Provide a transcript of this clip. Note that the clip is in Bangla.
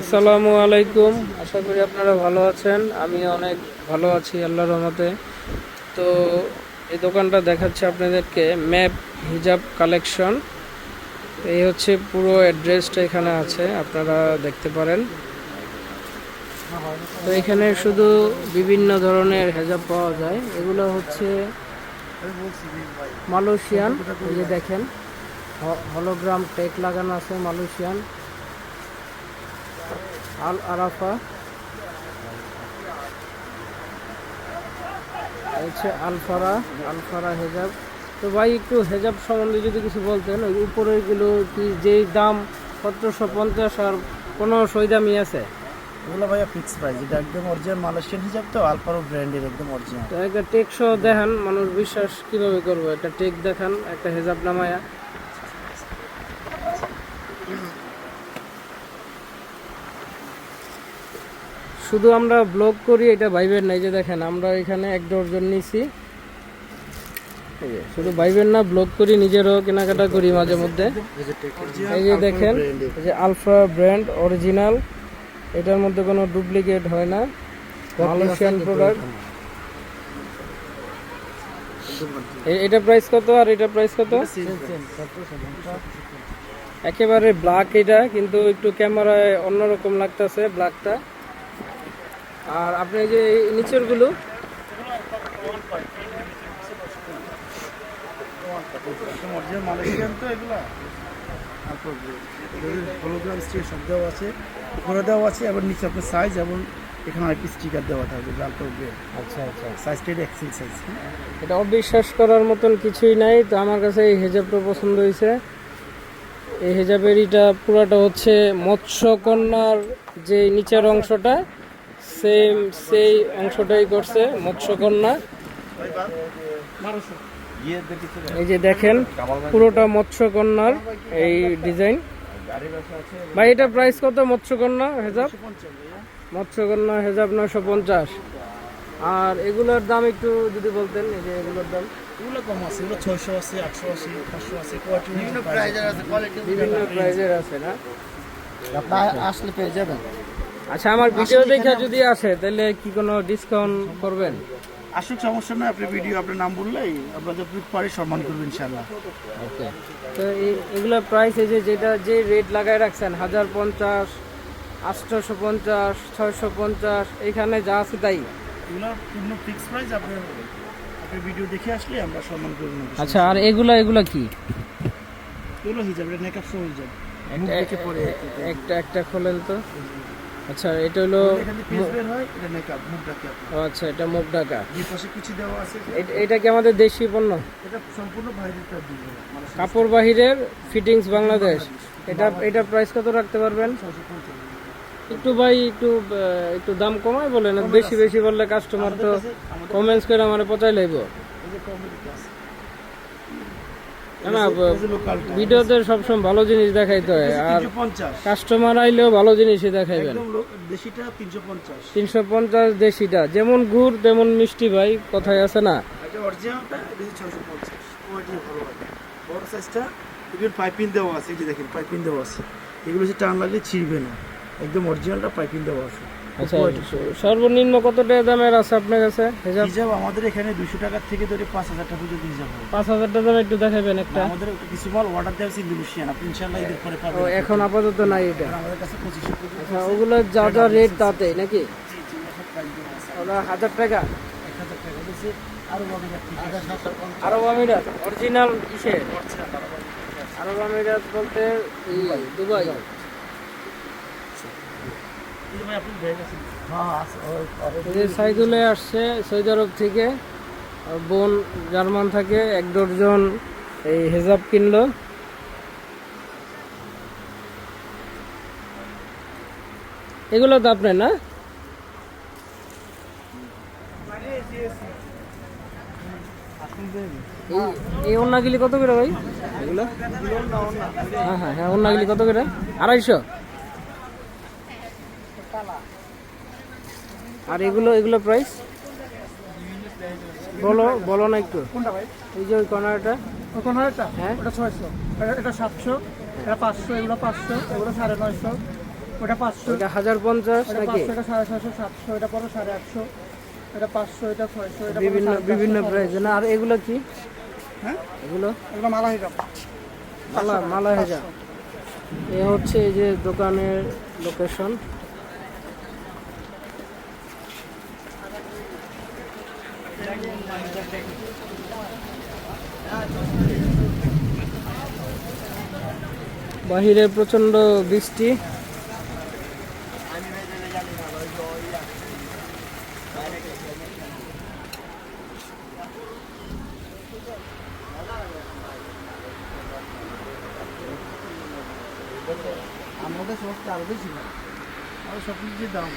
আসসালামু আলাইকুম। আশা করি আপনারা ভালো আছেন। আমি অনেক ভালো আছি আল্লাহর রহমতে। তো এই দোকানটা দেখাচ্ছে আপনাদেরকে। ম্যাপ হিজাব কালেকশন। এই হচ্ছে পুরো অ্যাড্রেসটা এখানে আছে। আপনারা দেখতে পারেন। তো এখানে শুধু বিভিন্ন ধরনের হেজাব পাওয়া যায়। এগুলো হচ্ছে মালয়েশিয়ান। এই যে দেখেন হলোগ্রাম টেক লাগানো আছে মালয়েশিয়ান। আল আরাফা। হচ্ছে আলফারা আলফারা হেজাব। তো ভাই একটু হেজাব সম্বন্ধে যদি কিছু বলতেন ওই উপরেরগুলো কি যেই দাম সতেরোশো পঞ্চাশ আর পনেরোশো দামই আছে? এগুলো ভাইয়া ফিক্স প্রাইস এটা একদম অরিজিনাল মালয়েশিয়ান হিসাব তো আলফারো ব্র্যান্ডের একদম অরিজিনাল তো একটা টেকসো দেখান মানুষ বিশ্বাস কীভাবে করব? একটা টেক দেখান একটা হেজাব নামায়া। শুধু আমরা ব্লগ করি, এটা ভাইবেন না, এই যে দেখেন, আমরা এখানে এক ডজন নিছি। শুধু ভাইবেন না ব্লগ করি, নিজেরও কেনাকাটা করি মাঝে মধ্যে। এই যে দেখেন যে আলফা ব্র্যান্ড অরিজিনাল এটার মধ্যে কোনো ডুপ্লিকেট হয় না। মালয়েশিয়ান প্রোডাক্ট এটা প্রাইস কত আর এটা প্রাইস কত? একেবারে ব্ল্যাক এটা, কিন্তু একটু ক্যামেরায় অন্যরকম লাগতেছে ব্ল্যাকটা আর আপনি যে এই নিচেরগুলো মালয়েশিয়ান তো এগুলো হলোগ্রাম স্টিকার দেওয়া আছে উপরে দেওয়া আছে নিচে আপনার সাইজ এবং এখানে আরেকটি স্টিকার দেওয়া থাকবে আলফার ব্র্যান্ড আচ্ছা আচ্ছা। সাইজটা এটা এক্সেল সাইজ এটা অবিশ্বাস করার মতন কিছুই নাই তো আমার কাছে এই হেজাবটা পছন্দ হয়েছে। এই হেজাবের এটা পুরাটা হচ্ছে মৎস্যকন্যার যে নিচের অংশটা সেম সেই অংশটাই করছে মৎস্যকন্যা। এই যে দেখেন পুরোটা মৎস্যকন্যার এই ডিজাইন। ভাই এটা প্রাইস কত মৎস্যকন্যা হেজাব? মৎস্যকন্যা হেজাব নয়শো পঞ্চাশ। আর এগুলোর দাম একটু যদি বলতেন এই যে এগুলোর দাম। এগুলো কম আছে এগুলো ছয়শো আছে আটশো আছে পাঁচশো আছে বিভিন্ন প্রাইজের আছে বিভিন্ন প্রাইজের আছে না? আসলে পেয়ে যাবেন। আচ্ছা আমার ভিডিও দেখে যদি আসে তাহলে কি কোনো ডিসকাউন্ট করবেন? আসুক সমস্যা নয় আপনি ভিডিও আপনার নাম বললেই আমরা যতটুকু পারি সম্মান করবেন ইনশাল্লাহ ওকে তো এই- এগুলোর প্রাইস এই যে যেটা যে রেট লাগায় রাখছেন হাজার পঞ্চাশ আটশোশো পঞ্চাশ ছয়শো পঞ্চাশ এখানে যা আছে তাই? ফিক্স প্রাইস আপনার আপনি ভিডিও দেখে আসলে আমরা সম্মান করব আচ্ছা আর এগুলো এগুলা কি? এগুলো হিজাব এটা নেকআপ সহ হিজাব। একটা একটা খোলেন তো। আচ্ছা এটা হলো ও আচ্ছা এটা মুখ ঢাকা। এটা কি আমাদের দেশি পণ্য? মানে কাপড় বাহিরের ফিটিংস বাংলাদেশ। এটা এটা প্রাইস কত রাখতে পারবেন? একটু ভাই একটু একটু দাম কমাই বলেন। বেশি বেশি বললে কাস্টমার তো কমেন্টস করে আমার পচাই লাইব এই যে কমেডি ক্লাস না ভিডিওতে সবসময় ভালো জিনিস দেখাইতে হয় আর কাস্টমার আইলেও ভালো জিনিসই দেখাইবেন। তিনশো পঞ্চাশ। দেশিটা যেমন গুড় তেমন মিষ্টি ভাই কথায় আছে না। বড় সাইজটা পাইপিং দেওয়া আছে এই যে দেখেন পাইপিং দেওয়া আছে। এগুলো হচ্ছে টান লাগলে ছিঁড়বে না। একদম অরিজিনালটা পাইপিং দেওয়া আছে। আচ্ছা সর্বনিম্ন কত টাকা দামের আছে আপনার কাছে? হিসাব? হিজাব আমাদের এখানে দুশো টাকার থেকে ধরে পাঁচ হাজার টাকা পর্যন্ত হিজাব হবে পাঁচ হাজার টাকা দামে একটু দেখাবেন একটা। আমাদের কিছু মাল অর্ডার দেওয়া আছে ইন্দোনেশিয়ান আপনি ইনশাল্লাহ ঈদের পরে ও পাবেন এখন আপাতত নাই এটা। আমাদের কাছে পঁচিশশো আচ্ছা ওগুলো যা যা রেট তাতে নাকি? ওরা হাজার টাকা? এক হাজার টাকা থেকে। আরব আমিরাত অরিজিনাল কিসে আরব আমিরাত বলতে এই দুবাই কিন্তু ভাই আপনি ব্যাগ আছে হ্যাঁ হ্যাঁ আছে ওই- ওই- এই যে সাইদুলে আসছে সৌদি আরব থেকে বোন জার্মান থাকে এক ডজন এই হেজাব কিনলো। এগুলো তো আপনার না? এই- এই ওন্নাগুলি কত করে ভাই? এগুলো? হ্যাঁ হ্যাঁ হ্যাঁ ওন্নাগুলি কত করে? আড়াইশো? আর এগুলো এগুলো প্রাইস বলো বলো না একটু। কোনটা ভাই? এই যে ওই কর্নারটা। হ্যাঁ। এটা ছয়শো। এটা সাতশো। এটা পাঁচশো এগুলো পাঁচশো এগুলো সাড়ে নয়শো। ওটা পাঁচশো। এটা হাজার পঞ্চাশ এটা নাকি? এটা সাড়ে ছশো সাতশো এটা পড়ো সাড়ে আটশো। এটা পাঁচশো এটা ছয়শো এটা বিভিন্ন বিভিন্ন প্রাইস না? আর এগুলো কি? হ্যাঁ? এগুলো? এগুলো মালা হিসাব মালা মালা হেজা এ হচ্ছে এই যে দোকানের লোকেশন বাহিরে প্রচণ্ড বৃষ্টি। আমাদের সমস্ত আরও বেশি। সব কিছু দাম।